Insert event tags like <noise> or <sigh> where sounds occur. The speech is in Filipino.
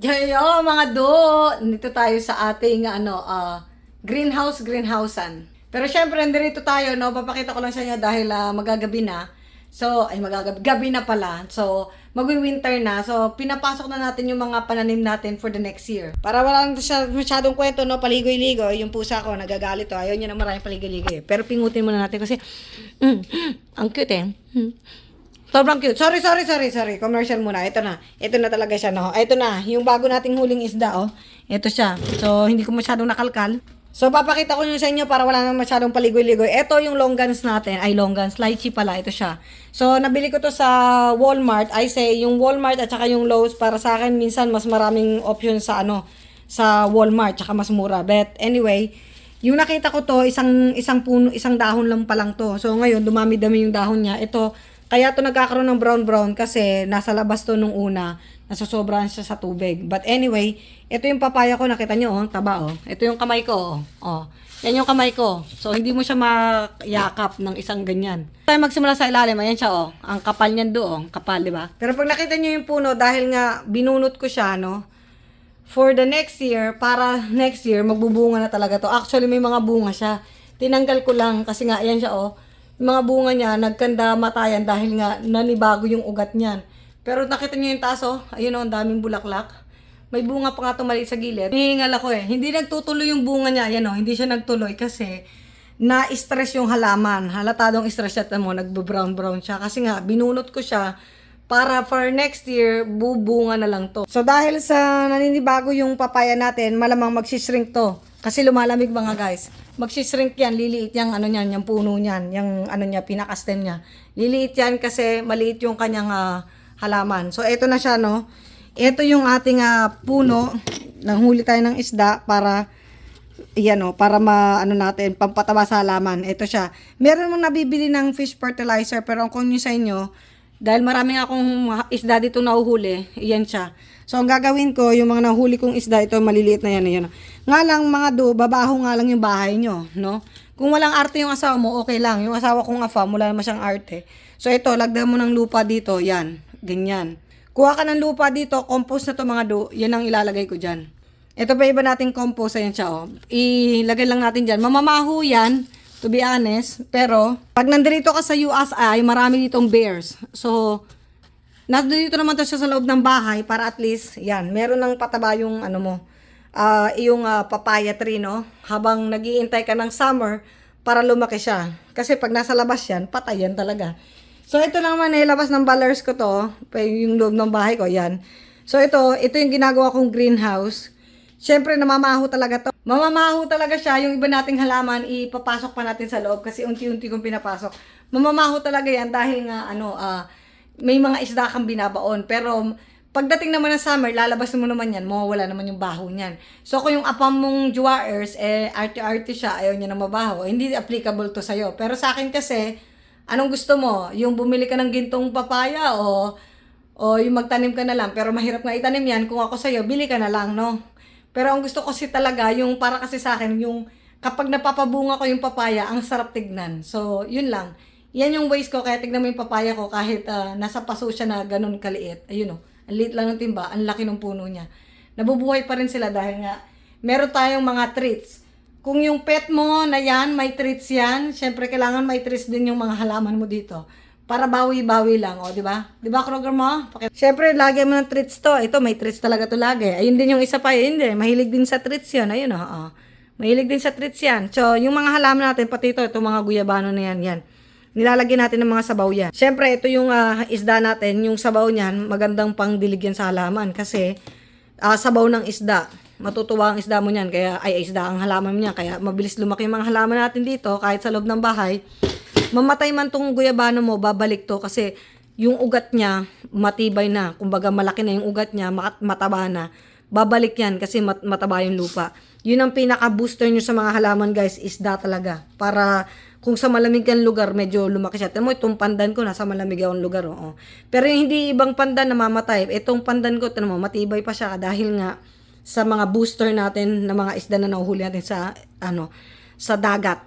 Yo, mga do! Nandito tayo sa ating ano, ah, greenhouse, greenhousean. Pero syempre, nandito tayo, no? Papakita ko lang sa inyo dahil ah, magagabi na. So, ay magagabi, gabi na pala. So, magwi-winter na. So, pinapasok na natin yung mga pananim natin for the next year. Para wala lang siya masyadong kwento, no? Paligoy-ligoy. Yung pusa ko, nagagalit to. Ayaw niya na maraming paligoy-ligoy. Pero pingutin muna natin kasi, mm, ang cute eh. Mm. Sobrang cute. Sorry, sorry, sorry, sorry. Commercial muna. Ito na. Ito na talaga siya, no? Ito na. Yung bago nating huling isda, oh. Ito siya. So, hindi ko masyadong nakalkal. So, papakita ko yun sa inyo para wala nang masyadong paligoy-ligoy. Ito yung longgans natin. Ay, longgans. Lychee pala. Ito siya. So, nabili ko to sa Walmart. I say, yung Walmart at saka yung Lowe's, para sa akin, minsan, mas maraming option sa, ano, sa Walmart. Tsaka mas mura. But, anyway, yung nakita ko to, isang isang puno, isang dahon lang pa lang to. So ngayon, dumami-dami yung dahon niya. Ito, kaya to nagkakaroon ng brown-brown kasi nasa labas to nung una. Nasosobrahan siya sa tubig. But anyway, ito yung papaya ko, nakita niyo, oh, taba, oh. Ito yung kamay ko, oh. oh. Yan yung kamay ko. So, hindi mo siya makayakap ng isang ganyan. Tayo magsimula sa ilalim, ayan siya, oh. Ang kapal niyan doon, kapal, di ba? Pero pag nakita niyo yung puno, dahil nga binunot ko siya, no, for the next year, para <laughs> next year, magbubunga na talaga to. Actually, may mga bunga siya. Tinanggal ko lang kasi nga, ayan siya, oh. Yung mga bunga niya, nagkanda matayan dahil nga nanibago yung ugat niyan. Pero nakita niyo yung taso, ayun oh, ang daming bulaklak. May bunga pa nga maliit sa gilid. Hihingal ako eh. Hindi nagtutuloy yung bunga niya. Ayan oh, hindi siya nagtuloy kasi na-stress yung halaman. Halatadong stress siya mo, nagbo-brown-brown siya. Kasi nga, binunot ko siya para for next year, bubunga na lang to. So dahil sa naninibago yung papaya natin, malamang magsishrink to. Kasi lumalamig mga guys. Magsishrink yan, liliit yung ano niyan, yung puno niyan, yung ano niya, pinaka-stem niya. Liliit yan kasi maliit yung kanyang ah, halaman. So ito na siya no. Ito yung ating ah, puno. Nanghuli tayo ng isda para yan o, para ma, ano natin, pampataba sa halaman. Ito siya. Meron mong nabibili ng fish fertilizer, pero kung yun sa inyo, dahil marami akong isda dito nahuhuli, yan siya. So, ang gagawin ko, yung mga nahuli kong isda, ito maliliit na yan, yan. Nga lang, mga do, babaho nga lang yung bahay nyo, no? Kung walang arte yung asawa mo, okay lang. Yung asawa kong afa, wala naman siyang arte. So, ito, lagdan mo ng lupa dito, yan, ganyan. Kuha ka ng lupa dito, compost na to mga do, yan ang ilalagay ko dyan. Ito pa iba nating compost, ayan siya, oh. Ilagay lang natin dyan. Mamamaho yan, to be honest. Pero, pag nandito ka sa USI, marami ditong bears. So, nandito naman to siya sa loob ng bahay para at least, yan, meron ng pataba yung ano mo, ah yung ah, papaya tree, no? Habang nagiintay ka ng summer para lumaki siya. Kasi pag nasa labas yan, patay yan talaga. So, ito naman eh, labas ng ballers ko to, yung loob ng bahay ko, yan. So, ito, ito yung ginagawa kong greenhouse. Siyempre, namamaho talaga to. Mamamaho talaga siya. Yung iba nating halaman, ipapasok pa natin sa loob kasi unti-unti kong pinapasok. Mamamaho talaga yan dahil nga, ano, ah, may mga isda kang binabaon. Pero, pagdating naman ng summer, lalabas mo naman yan, mawawala naman yung baho niyan. So, kung yung apam mong juwaers, eh, arte-arte siya, ayaw niya na mabaho, hindi applicable to sa'yo. Pero sa akin kasi, anong gusto mo? Yung bumili ka ng gintong papaya o o yung magtanim ka na lang, pero mahirap nga itanim yan. Kung ako sa'yo, bili ka na lang, no? Pero ang gusto ko kasi talaga, yung para kasi sa akin, yung kapag napapabunga ko yung papaya, ang sarap tignan. So, yun lang. Yan yung ways ko, kaya tignan mo yung papaya ko kahit ah, nasa paso siya na ganun kaliit. Ayun o, ang liit lang ng timba, ang laki ng puno niya. Nabubuhay pa rin sila dahil nga, meron tayong mga treats. Kung yung pet mo na yan, may treats yan, syempre kailangan may treats din yung mga halaman mo dito. Para bawi-bawi lang, o, di ba? Di ba, Kroger mo? Paki- Syempre, lagi mo ng treats to. Ito, may treats talaga to lagi. Ayun din yung isa pa, yun din. Mahilig din sa treats yun. Ayun, o. o. Mahilig din sa treats yan. So, yung mga halaman natin, pati ito, itong mga guyabano na yan, yan. Nilalagyan natin ng mga sabaw yan. Syempre, ito yung ah, isda natin, yung sabaw niyan, magandang pangdilig yan sa halaman. Kasi, ah, sabaw ng isda. Matutuwa ang isda mo niyan, kaya, ay, isda ang halaman mo niyan. Kaya, mabilis lumaki yung mga halaman natin dito, kahit sa loob ng bahay. Mamatay man tong guyabano mo, babalik to kasi yung ugat niya matibay na. Kumbaga malaki na yung ugat niya, mat- mataba na. Babalik yan kasi mat- mataba yung lupa. Yun ang pinaka-booster nyo sa mga halaman guys, isda talaga. Para kung sa malamig kang lugar, medyo lumaki siya. Tamo, itong pandan ko, nasa malamig akong lugar. Oo. Pero yung hindi ibang pandan namamatay. Itong pandan ko, tamo, matibay pa siya dahil nga sa mga booster natin na mga isda na nahuhuli natin sa ano sa dagat.